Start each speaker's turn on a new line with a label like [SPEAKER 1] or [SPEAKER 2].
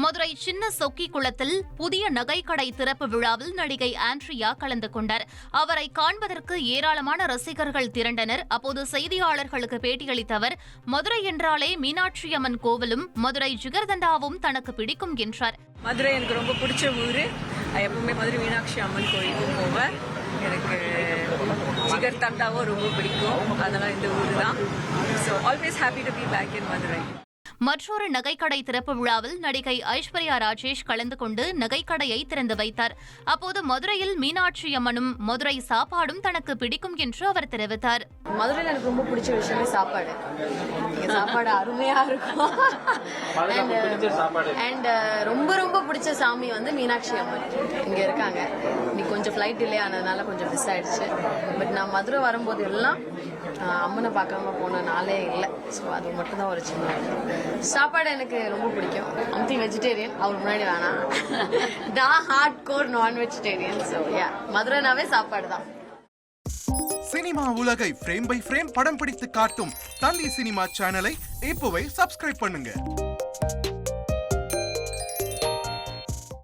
[SPEAKER 1] மதுரை சின்ன சொக்கி குளத்தில் புதிய நகைக்கடை திறப்பு விழாவில் நடிகை ஆண்ட்ரியா கலந்து கொண்டார். அவரை காண்பதற்கு ஏராளமான ரசிகர்கள் திரண்டனர். அப்போது செய்தியாளர்களுக்கு பேட்டியளித்த அவர் மதுரை என்றாலே மீனாட்சி அம்மன் கோவிலும் மதுரை ஜிகர்தண்டாவும் தனக்கு பிடிக்கும் என்றார்.
[SPEAKER 2] மதுரை எனக்கு ரொம்ப பிடிச்ச ஊர். எப்பவுமே மதுரை மீனாட்சி அம்மன் கோயிலுக்கும் போவேன். எனக்கு ஜிகர்தண்டாவும் ரொம்ப பிடிக்கும். அதெல்லாம் இந்த ஊர் தான் so always happy to be back in Madurai.
[SPEAKER 1] மற்றொரு நகைக்கடை திறப்பு விழாவில் நடிகை ஐஸ்வர்யா ராஜேஷ் கலந்து கொண்டு நகைக்கடையை திறந்து வைத்தார். அப்போது மதுரையில் மீனாட்சி அம்மனும் மதுரை சாப்பாடும் தனக்கு பிடிக்கும் என்று அவர் தெரிவித்தார்.
[SPEAKER 3] மதுரையில் எனக்கு ரொம்ப பிடிச்ச விஷயமே சாப்பாடு. இங்க சாப்பாடு அருமையா இருக்கும். அண்ட் ரொம்ப ரொம்ப பிடிச்ச சாமி வந்து மீனாட்சி அம்மன். இங்க இருக்காங்க. இன்னைக்கு கொஞ்சம் ஃப்ளைட் டிலே ஆனதுனால கொஞ்சம் மிஸ் ஆயிடுச்சு. பட் நான் மதுரை வரும்போது எல்லாம் அம்மனை பார்க்காம போன நாளே இல்லை. ஸோ அது மட்டும் தான் ஒரு சின்ன சாப்பாடு எனக்கு ரொம்ப பிடிக்கும். அம்தி வெஜிடேரியன் அவர் முன்னாடி வேணாம் நான் ஹார்ட் கோர் நான் வெஜிடேரியன் ஸோ யா மதுரைனாவே சாப்பாடு தான்
[SPEAKER 4] சினிமா உலகை ஃப்ரேம் பை ஃப்ரேம் படம் பிடித்து காட்டும் தந்தி சினிமா சேனலை இப்போவே சப்ஸ்கிரைப் பண்ணுங்க.